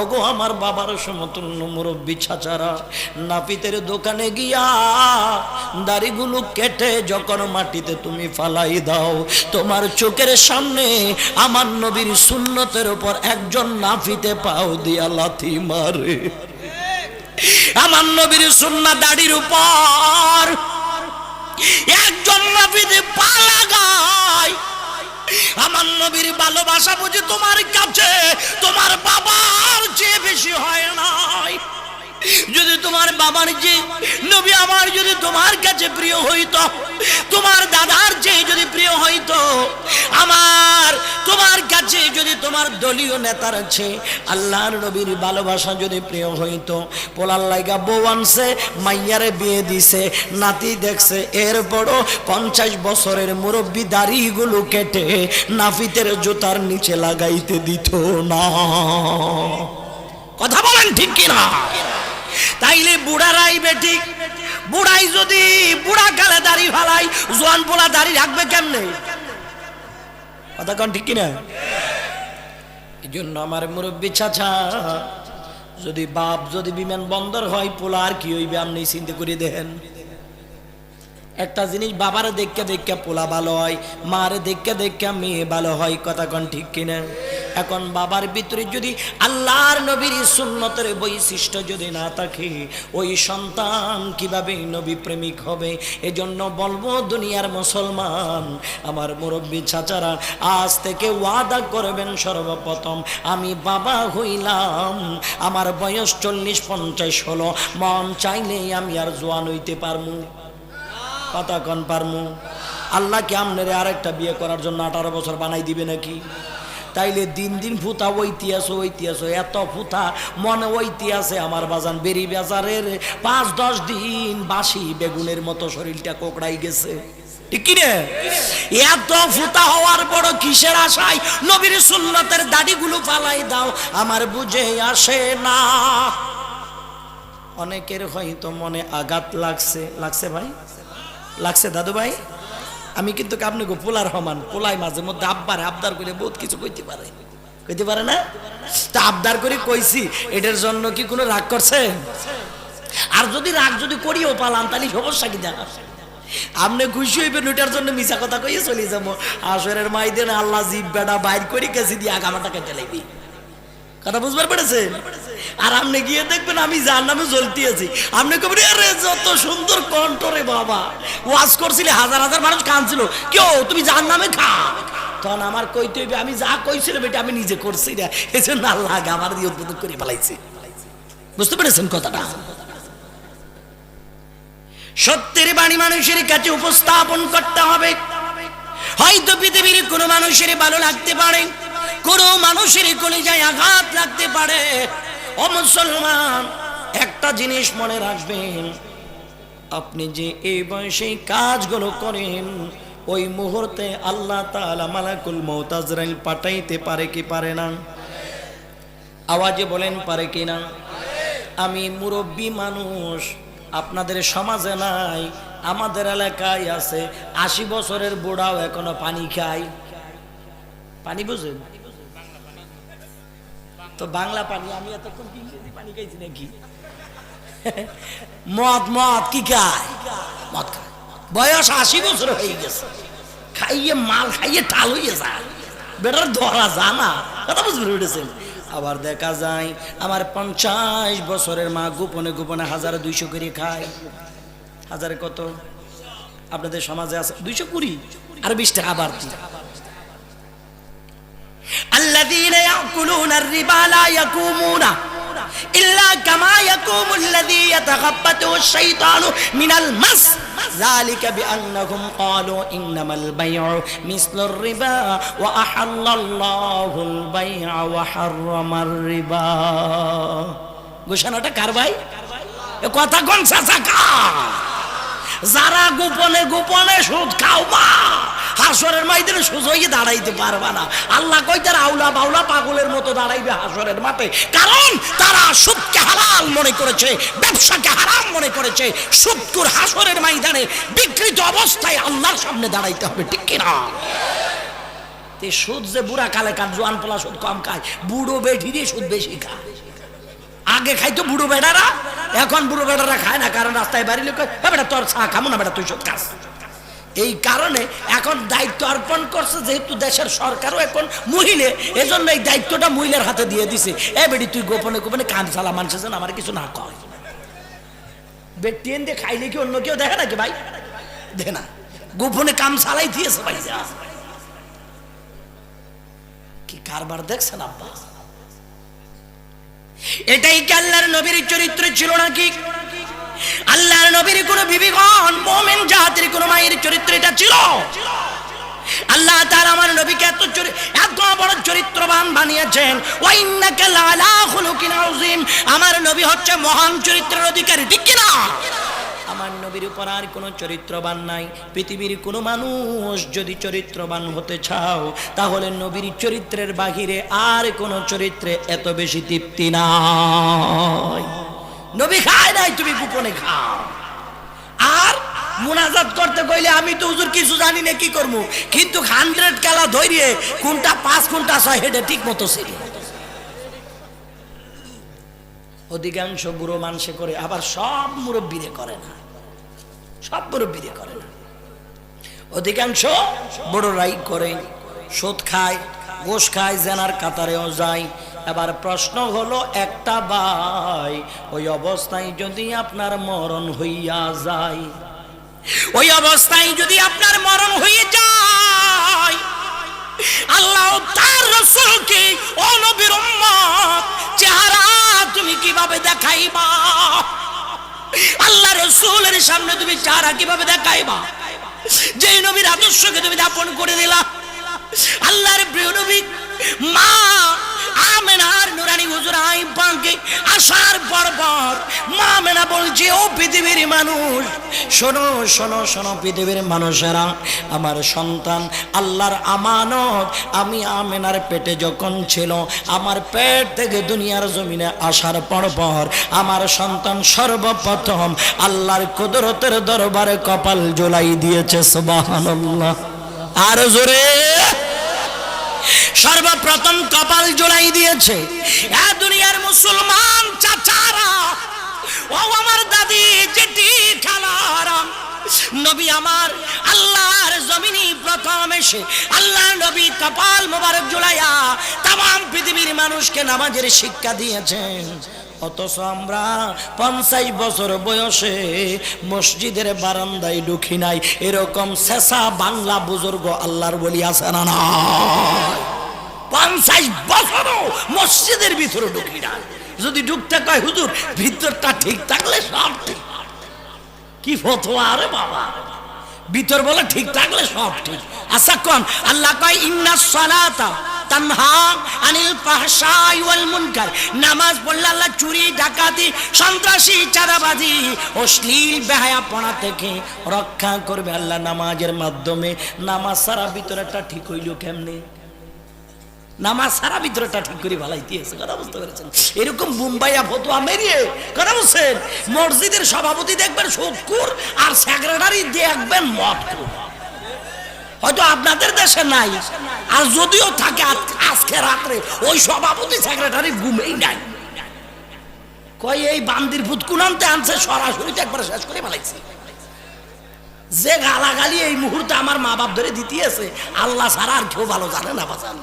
ওগো, আমার বাবার সমতুল্য মুরব্বী ছাচারা নাপিতের দোকানে গিয়া দাড়িগুলো কেটে যখন মাটিতে তুমি ফালাই দাও, তোমার চোখের সামনে আমার নবীর সুন্নতের উপর একজন নাফিতে পাও দিয়া লাথি মারে। আমার নবীর সুন্না দাড়ির উপর একজন নাফিতে পা লাগায় আমার নবীর ভালোবাসা বুঝি তোমার কাছে, তোমার বাবার চেয়ে বেশি হয় নাই। যদি তোমার বাবার যে নবী আমার যদি তোমার কাছে প্রিয় হইত, তোমার দাদার তোমার দলীয় নেতার আছে আল্লাহর নবীর ভালোবাসা যদি প্রিয় হইতো, পোলার লাইগা বউ আনছে, মাইয়ারে বিয়ে দিছে, নাতি দেখছে, এরপরও পঞ্চাশ বছরের মুরব্বী দাড়িগুলো কেটে নাফিতের জুতার নিচে লাগাইতে দিত না। কথা বলেন ঠিক কিনা? তাইলে বুড়ারাই বেটি, বুড়াই যদি বুড়া কালে দাড়ি ফালাই, জোয়ান পোলা দাড়ি রাখবে কেমনে? কথা কন ঠিক কিনা? এই জন্য আমার মুরব্বী চাচা, যদি বাপ যদি বিমান বন্দর হয় পোলা আর কি হইবে আপনি চিন্তা করে দেন একটা জিনিস বাবারে দেখে দেখে পোলা ভালো হয়, মারে দেখে দেখে মেয়ে ভালো হয়, কথা কন ঠিক কিনা? এখন বাবার ভিতরে যদি আল্লাহর নবীর সুন্নতের বৈশিষ্ট্য যদি না থাকে, ওই সন্তান কীভাবে নবী প্রেমিক হবে? এজন্য বলব, দুনিয়ার মুসলমান, আমার মুরব্বী চাচারা, আজ থেকে ওয়াদা করবেন সর্বপ্রথম, আমি বাবা হইলাম, আমার বয়স চল্লিশ, পঞ্চাশ হলো, মন চাইলেই আমি আর জোয়ান হইতে পারমু? কথা কন পারমু? আল্লাহ কি আমনেরে আরেকটা বিয়ে করার জন্য আঠারো বছর বানাই দিবে নাকি? তাইলে দিন দিন ফুতা ঐতিহাস ঐতিহাস, এত ফুতা মনে ঐতিহাসে আমার বাজান বেরি বাজারের। পাঁচ দশ দিন বাসি বেগুনের মতো শরীরটা কোকড়াই গেছে। ঠিক কি রে? এত ফুতা হওয়ার বড় কিসের আশায়? নবীর সুন্নতের দাড়িগুলো ফালাই দাও, আমার বুঝে আসে না। অনেকের হয়তো মনে আঘাত লাগছে। লাগছে ভাই? লাগছে দাদু ভাই আমি কিন্তু আপনাকে পোলার হমান পোলাই মাঝে মধ্যে আব্বার আবদার করে বহুত কিছু কইতে পারে। কইতে পারে না? তা আবদার করে কইছি, এটার জন্য কি কোনো রাগ করছে? আর যদি রাগ যদি করিও পালাম, তাহলে সমস্যা কি দেখা আপনি খুশি হইবেন, ওইটার জন্য মিছা কথা কইয়ে চলে যাব। আসরের মাইদের আল্লাহ জিব বেড়া বাইর করে গেছি দিয়ে আগামাটা কেটে লাগবি কথা বুঝবার পেরেছেন আর আপনি গিয়ে দেখবেন আমি যার নামে জ্বলতে আছি আপনি কবেন আরে, যত সুন্দর কণ্ঠ রে বাবা। ওয়াজ করছিলে, হাজার হাজার মানুষ কাঁদছিল। কেউ তুমি যার নামে খা? তখন আমার কইতে হইবে, আমি যা কইছিলাম এটা আমি নিজে করছি না এজন্য আল্লাহ আগে আমার দিয়ে উদ্বোধন করে ফেলাইছে। বুঝতে পেরেছেন কথাটা? সত্যের বাণী মানুষের কাছে উপস্থাপন করতে হবে। হয়তো পৃথিবীর কোনো মানুষের ভালো লাগতে পারে। কোনো মানুষের কলিজায় আঘাত লাগতে পারে। ও মুসলমান, একটা জিনিস মনে রাখবেন, আপনি যে এই বয়সে কাজগুলো করেন, ওই মুহূর্তে আল্লাহ তাআলা মালাকুল মৌতাজরাইল পাঠাইতে পারে কি পারে না? আওয়াজে বলেন, পারে কি না? আমি মুরব্বী মানুষ, আপনাদের সমাজে নাই, আমাদের এলাকায় আছে, আশি বছরের বুড়াও এখনও পানি খায়। পানি বুঝেন? তো বাংলা পানি, আমি এতক্ষণ ইংরেজি পানি খাইছি নাকি? মদ মদ, কি খায়? মদ খায়। বয়স আশি বছর হয়ে গেছে। খাইয়ে মাল খাইয়ে টাল হয়ে যায়। বেটার ধরা জানা কথা বুঝতে পেরেছেন? আবার দেখা যায়, আমার পঞ্চাশ বছরের মা গোপনে গোপনে হাজার দুইশো করে খায়। হাজারে কত? আপনাদের সমাজে আছে দুইশো কুড়ি? আর বিশ টাকা বাড়তি। الذين يأكلون الربا لا يقومون إلا كما يقوم الذي يتخبطه الشيطان من المس ذلك بأنهم قالوا إنما البيع مثل الربا وأحل الله البيع وحرم الربا ঘোষণাটা কার ভাই এ কথা কোন চাচা যারা গোপনে গোপনে সুদ খাও মা হাসরের মাইদের সুযোগে দাঁড়াইতে পারবা না। আল্লাহ কই তারা আউলা বাউলা পাগলের মতো দাঁড়াইবে হাসরের মাঠে, কারণ তারা সুদকে হালাল মনে করেছে, ব্যবসাকে হারাম মনে করেছে। সুদকুর হাসরের ময়দানে বিকৃত অবস্থায় আল্লাহর সামনে দাঁড়াইতে হবে, ঠিক কিনা? সুদ যে বুড়া কালে কান জোয়ান পোলা সুদ কম খায়? বুড়ো বেঠি দিয়ে সুদ বেশি খায়। আগে খাইতো বুড়ো বেটারা, এখন বুড়ো বেটারা খায় না, কারণ রাস্তায় বাড়ি লোক বেটা তোর চা খামো না, বেটা তুই সুদ খাস। এই কারণে এখন দায়িত্ব অর্পণ করছে, যেহেতু দেশের সরকারও এখন মহিলে, এজন্য এই দায়িত্বটা মহিলার হাতে দিয়ে দিছে। এ বেটি, তুই গোপনে গোপনে কান চালা মানুষের যেন আমার কিছু না কয়। বেটিয়েন দিয়ে খাইলে কি অন্য কেউ দেখে নাকি ভাই? দেখে না, গোপনে কাম চালাই দিয়েছে ভাই। কি কারবার দেখছেন আব্বা? এটাই কি আল্লাহর নবীর চরিত্র ছিল নাকি? আল্লাহর নবীর কোন বিবিগণ, মোমেন জাতির কোন মায়ের চরিত্র এটা ছিল। আল্লাহ তাআলা আমার নবীকে এত এত বড় চরিত্রবান বানিয়েছেন। ওয়াইন্নাকা লাআলা খুলুকিন আযীম। আমার নবী হচ্ছে মহান চরিত্রের অধিকারী, ঠিক কি না আমার নবীর উপর আর কোনো চরিত্রবান নাই। পৃথিবীর কোনো মানুষ যদি চরিত্রবান হতে চাও, তাহলে নবীর চরিত্রের বাহিরে আর কোনো চরিত্রে এত বেশি তৃপ্তি নাই। নবী খায় নাই, তুমি গোপনে খাও। আর মুনাজাত করতে কইলে আমি তো হুজুর কিছু জানি না, কি করব? কিন্তু হান্ড্রেড খেলা ধরিয়ে কোনটা পাঁচ, কোনটা ছয় হেডে ঠিক মতো ছিল অধিকাংশ বুড়ো মানুষে করে, আবার সব মুরব্বীরে করে না। সব মুরব্বীরে করে না। অধিকাংশ বড়রাই করে, সুদ খায় গোস খায়, জেনার কাতারেও যায় এবার প্রশ্ন হলো, একটা ভাই, ওই অবস্থায় যদি আপনার মরণ হইয়া যায়? ওই অবস্থায় যদি আপনার মরণ হয়ে যায়, আল্লাহ তার রসুলকে, ও নবীর উম্মত, চেহারা তুমি কীভাবে দেখাইবা? আল্লাহ রসুলের সামনে তুমি চেহারা কীভাবে দেখাইবা? যে নবীর আদর্শকে তুমি দাপন করে দিলা। আল্লাহর প্রিয় নবী, মা আমেনার নুরানি হুজুরাই পাকে আসার পর পর মা বলছে, ও পৃথিবীর মানুষ, শোনো শোনো শোনো পৃথিবীর মানুষেরা, আমার সন্তান আল্লাহর আমানত। আমি আমেনার পেটে যখন ছিল, আমার পেট থেকে দুনিয়ার জমিনে আসার পর পর আমার সন্তান সর্বপ্রথম আল্লাহর কুদরতের দরবারে কপাল জোলাই দিয়েছে, সুবহানাল্লাহ। আর জোরে সর্বপ্রথম কপাল জোলাই দিয়েছে। এ দুনিয়ার মুসলমান চাচারা, ও আমার দাদি জেঠি খালারা। নবী আমার আল্লাহর জমিনি প্রথম এসে আল্লাহ নবী কপাল মোবারক জোলাইয়া তাম পৃথিবীর মানুষকে নামাজের শিক্ষা দিয়েছেন। অথচ আমরা পঞ্চাশ বছর বয়সে মসজিদের বারান্দায় ঢুকি নাই। এরকম শেষা বাংলা বুজুর্গ আল্লাহর বলি আছে না নাই? পঞ্চাশ বছরও মসজিদের ভিতরে ঢুকি না। যদি ঢুকতে কয়, হুজুর, ভিতরটা ঠিক থাকলে সব ঠিক। কি ফতোয়া আরে বাবা। ভিতর বলে ঠিক থাকলে সব ঠিক। আচ্ছা কোন? আল্লাহ কয়, ইন্না সালাতা তানহা আনিল ফাহশাই ওয়াল মুনকার। নামাজ পড়লে আল্লাহ চুরি, ডাকাতি, সন্ত্রাসী, চাঁদাবাজি, অশ্লীল বেহায়াপনা থেকে রক্ষা করবে আল্লাহ নামাজের মাধ্যমে। নামাজ সারা ভিতরেটা ঠিক হইল কেমনে? নামাজ সারা ভিতরটা ঠিক করে ভালাই দিয়েছে কথা বুঝতে পেরেছেন? এরকম মুম্বাইয়া ফতুয়া মেরিয়ে, কথা বুঝছেন? মসজিদের সভাপতি দেখবেন সত্তর আর সেক্রেটারি দেখবেন মতকুর হয়তো আপনাদের দেশে নাই, আর যদিও থাকে আজকে রাত্রে, ওই সভাপতি, সেক্রেটারি ঘুমেই নাই। কই এই বান্দির ভূত কুনান্তে আনছে, সরাসরি তো একবার শেষ করে ফেলাইছে। যে গালাগালি এই মুহূর্তে আমার মা বাপ ধরে দিতেছে আল্লাহ ছাড়া আর কেউ ভালো জানে না বাজান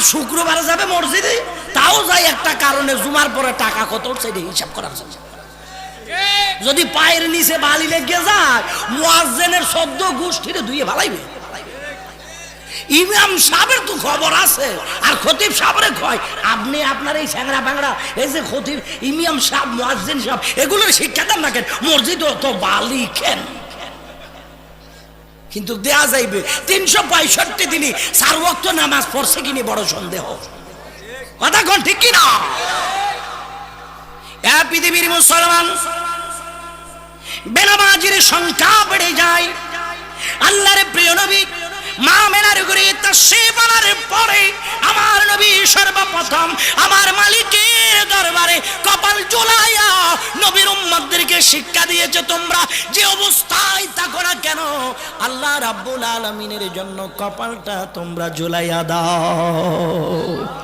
তা শুক্রবারে যাবে মসজিদে, তাও যাই একটা কারণে জুমার পরে টাকা কত উঠছে হিসাব করার জন্য। যদি পায়ের নিচে বালি লেগে যায়, মুয়াজ্জেনের সদ্য গোষ্ঠীরে ধুয়ে ভালাইবে। ইমাম সাহেবের তো খবর আছে, আর খতিব সাহেবের কয়, আপনি আপনার এই স্যাংরা বাংরা, এই যে খতিব, ইমাম সাহেব, মুয়াজ্জিন সাহেব, এগুলোর শিক্ষা দেন না কেন? মসজিদ তো বালি কেন কিন্তু দেয়া যাইবে। তিনশো পঁয়ষট্টি দিনই সার্বক্ত নামাজ পড়ছে কিনি বড় সন্দেহ। কথা কোন ঠিক কিনা? পৃথিবীর মুসলমান, বেনামাজির সংখ্যা বেড়ে যায়। আল্লাহর প্রিয় নবী মা মেনার ঘুরে তার পরে আমার নবী সর্বপ্রথম আমার মালিকের দরবারে কপাল জোলাইয়া নবীর উম্মতদেরকে শিক্ষা দিয়েছে তোমরা। যে অবস্থায় থাকো না কেন, আল্লাহ রাব্বুল আলমিনের জন্য কপালটা তোমরা জুলাইয়া দাও।